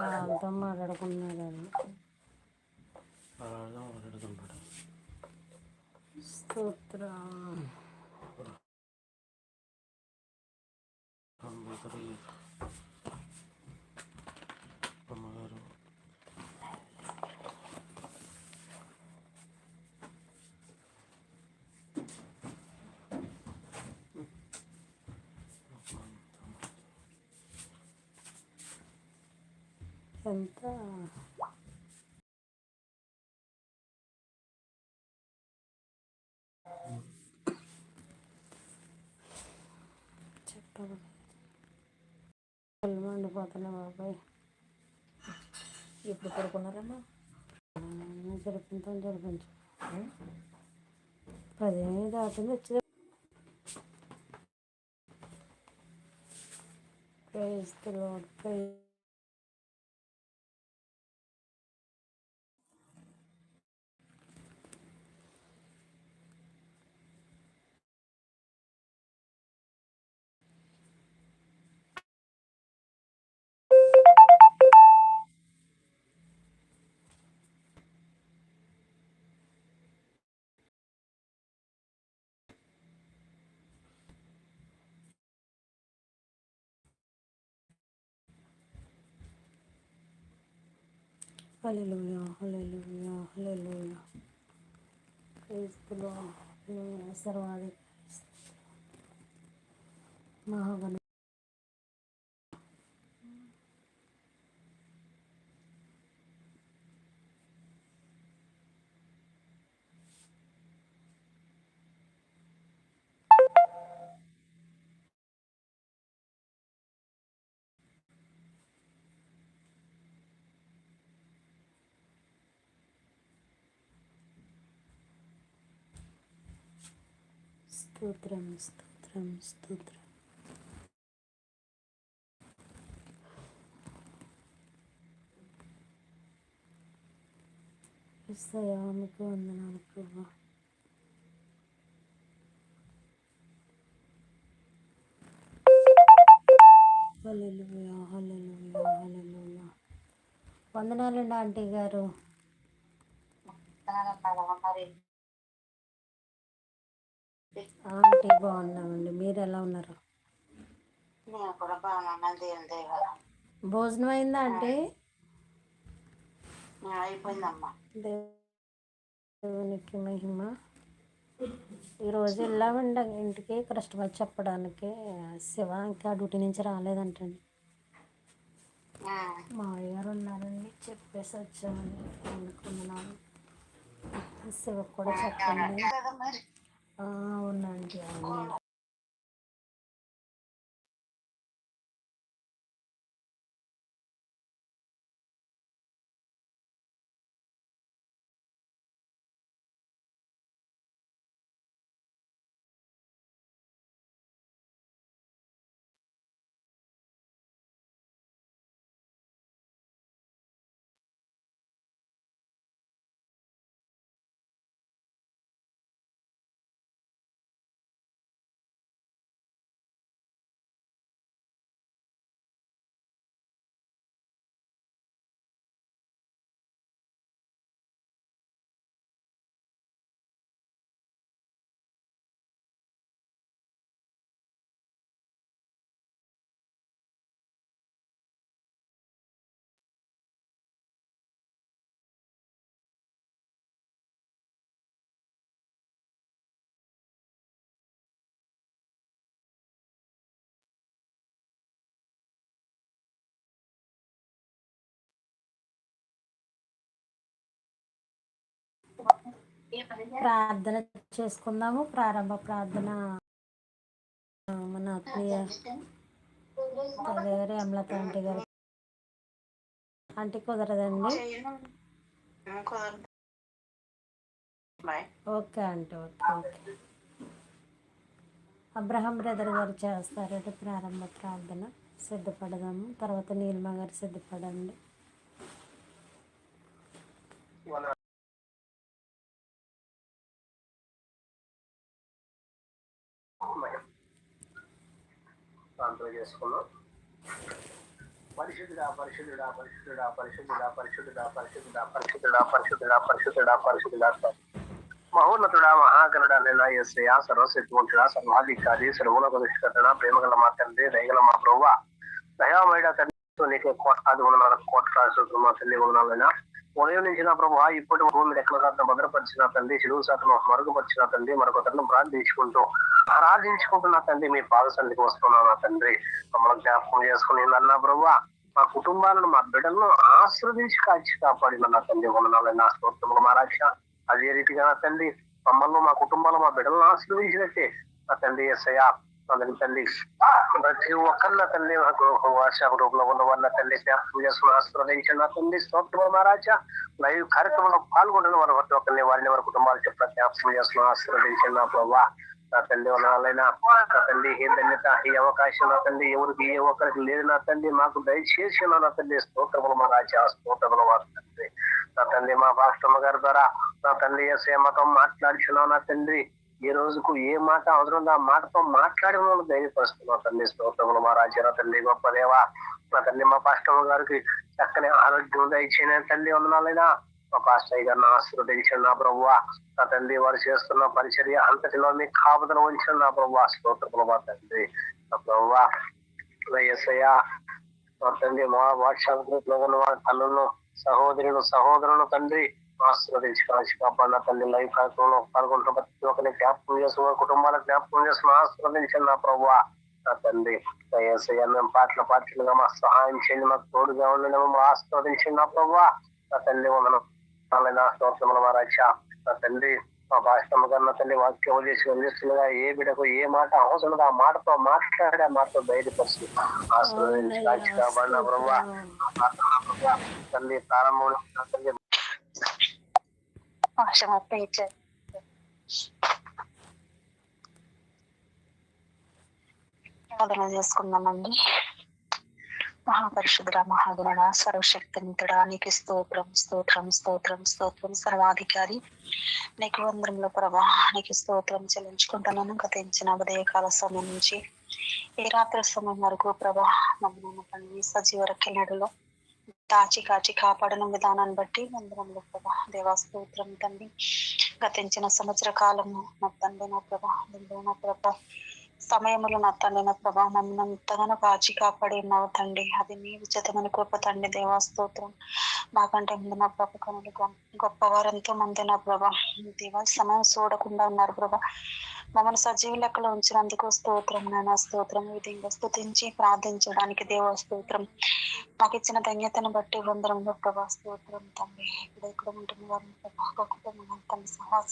వాళ్ళతో మాట్లాడుకున్నారు స్తోత్రం. చెప్పాలి. కళ్ళు మండిపోతున్నా బాబాయ్. ఎప్పుడు పడుకున్నారమ్మా? జరిపించాం జరిపించు పది దాటింది వచ్చి praise the lord praise hallelujah hallelujah hallelujah praise the సర్వాధికారి మహాగణ స్తోత్రం స్తోత్రం స్తోత్రం. ఎస్సయ్యా మీకు వందనాలు ప్రభా. హల్లెలూయా హల్లెలూయా హల్లెలూయా. వందనాలండి ఆంటీ గారు. ఆంటీ బాగున్నామండి. మీరు ఎలా ఉన్నారు? నేను కూడా బాగున్నాను. భోజనం అయిందా ఆంటీ అయిపోయిందమ్మా. దేవునికి మహిమ. ఈరోజు వెళ్ళామండి ఇంటికి కస్టమర్ చెప్పడానికి. శివ ఇంకా డ్యూటీ నుంచి రాలేదంటండి. మా గారు ఉన్నారండి. చెప్పేసి వచ్చామండి. అనుకున్నాను శివకు కూడా చెప్పండి. అవునండి అవునండి ప్రార్థన చేసుకుందాము. ప్రారంభ ప్రార్థన మన ఆత్మీయ గారు అమలత ఆంటీ గారు. ఆంటీ కుదరదండి? Okay aunty okay okay. Abraham brother గారు చేస్తారంటే ప్రారంభ ప్రార్థన. సిద్ధపడదాము. తర్వాత నీలిమ గారు సిద్ధపడండి. ప్రార్థన చేసుకున్నాం పరిశుద్ధుడా పరిశుద్ధుడా పరిశుద్ధుడా పరిశుద్ధుడా పరిశుద్ధుడా పరిశుద్ధుడా పరిశుద్ధుడా పరిశుద్ధుడా పరిశుద్ధుడా పరిశుద్ధుడా మహోన్నతుడా మహాగణుడా నేను ఎస్ఐయా సర్వశక్తివంతుడా సర్వాధికారి సర్వోన్నతుడా ప్రేమగల మా తండ్రి దయగల మా ప్రభు దయామయుడ తండ్రి నీకే కోట్లాది వందనాల కోట్లాది మా తల్లి వందనాలైనా ఉదయం నుంచి నా ప్రభు ఇప్పటి భూమిని ఎక్కడ శాతం భద్రపరిచిన తండ్రి చెరువు శాతం మరుగుపరిచిన తండ్రి మరొక తండ్రి ప్రార్థించుకుంటూ ఆరాధించుకుంటున్న తండ్రి మీ పాద సంధికి వస్తున్నాను నా తండ్రి. మమ్మల్ని జ్ఞాపకం చేసుకుని అన్నా ప్రభు మా కుటుంబాలను మా బిడ్డలను ఆశ్రదించి కాచి కాపాడిన నా తండ్రి వందనాలు నా స్తోత్రములు మా రాక్ష అదే రీతిగా నా తండ్రి మమ్మల్ని మా కుటుంబాలు మా బిడ్డలను ఆశ్రదించినట్టే నా తండ్రి ఎస్ఐ అందరి తల్లి ప్రతి ఒక్కరి నా తల్లి నాకు వాట్సాప్ గ్రూప్లో ఉన్న వాళ్ళ తల్లి జ్ఞాపకం చేసుకుని ఆశ్రవదించిన తల్లి స్తోత్రం మహారాజా లైవ్ కార్యక్రమంలో పాల్గొంటున్న వారు ప్రతి ఒక్కరిని వారిని వారి కుటుంబాలు చెప్పిన జ్ఞాపకం చేసుకుని ఆశ్రవదించిన నా ప్రభా నా తండ్రి ఉన్నాలైనా నా తల్లి ఏ ధన్యత ఈ అవకాశం నా తల్లి ఎవరికి ఏ ఒక్కరికి లేదు నా తల్లి మాకు దయచేసి నా తల్లి స్తోత్రములు మా రాజా స్తోత్రములు మా తండ్రి నా తల్లి మా భాష్టమ్మ గారి ద్వారా నా తల్లి ఎస్ఏ మతం మాట్లాడుచున్నావు నా తండ్రి ఈ రోజుకు ఏ మాట అవసరం ఆ మాటతో మాట్లాడిన వాళ్ళు ధైర్యపరుస్తున్నాం తండ్రి స్తోత్రములు మా రాజ్యాల తల్లి గొప్ప దేవ. నా తండ్రి మా పాస్టమ్మ గారికి చక్కని ఆరోగ్యం దయచిన తండ్రి ఉన్నాలైనా మా పాస్టయ్య గారిని ఆశీర్వదించిన నా ప్రభు నా తండ్రి వారు చేస్తున్న పరిచర్య అంతటిలో మీ కాపుదల ఉంచిన నా ప్రభు స్తోత్రములు మా తండ్రి నా ప్రభు ఎస్ఐయా మా తండ్రి మా వాట్సాప్ గ్రూప్లో ఉన్న వారి తల్లులను సహోదరులు సహోదరులు తండ్రి ఆశీర్వదించి కాచి కాపాడిన తల్లి లైఫ్ కార్యక్రమంలో పాల్గొంటున్న ప్రతి ఒక్కరిని జ్ఞాపకం చేసుకున్న కుటుంబాల జ్ఞాపకం చేసుకుని ఆశీర్వదించండి నా ప్రభు నా తండ్రి ఏసయ్య మేము పాటల పాటలుగా మాకు సహాయం చేయండి మాకు తోడుగా ఉండండి మమ్మల్ని ఆశీర్వదించండి నా ప్రభు నా తల్లి వందనం. నా స్తోత్రముల మా రక్ష నా తండ్రి మా భాషమ్మ గారు నా తల్లి వాక్యం చేసి అందిస్తుండగా ఏ బిడకు ఏ మాట అవసరం ఆ మాటతో మాట్లాడే మాటతో ధైర్యపరుచు ఆశీర్వదించి కాల్చి కాపాడిన ప్రభు తల్లి ప్రారంభంలో ఇచ్చారు ప్రార్థన చేసుకుందామండి మహాపరిశుద్ధుడ మహాగుణ సర్వశక్తినితుడా నీకు స్తోత్రం స్తోత్రం స్తోత్రం స్తోత్రం సర్వాధికారి. నీకు వందరంలో ప్రభా నీకు స్తోత్రం చెల్లించుకుంటున్నాను. గతించిన ఉదయకాల సమయం నుంచి ఈ రాత్రి సమయం వరకు ప్రభా మమ్మల్ని సజీవ రక్కెనడులో దాచి కాచి కాపాడిన విధానాన్ని బట్టి వందరంలో ప్రభా. దేవాస్తోత్రం తండ్రి. గతించిన సంవత్సర కాలము నా తండ్రి నా ప్రభా. నా ప్రభా. సమయములు నా తండ్రి నా ప్రభా మమ్మల్ని ఎంతగానో కాచి కాపాడే ఉన్నావు తండ్రి. అది మీ ఉచితమైన కృప తండ్రి దేవాస్తోత్రం మాకంటే ముందు నా ప్రభ కనులు గొప్పవారంతో మంది నా ప్రభ. దేవా సమయం చూడకుండా ఉన్నారు ప్రభా. మమ్మల్ని సజీవ లెక్కలో ఉంచినందుకు స్తోత్రం నాయన స్తోత్రం. విధంగా స్థుతించి ప్రార్థించడానికి దేవ స్తోత్రం. మాకు ఇచ్చిన ధన్యతను బట్టి వందరంలో ప్రభా స్తోత్రం తండ్రి. ఇక్కడ ఇక్కడ ఉంటున్న వారిని ప్రభా కుటుంబం తన సహాస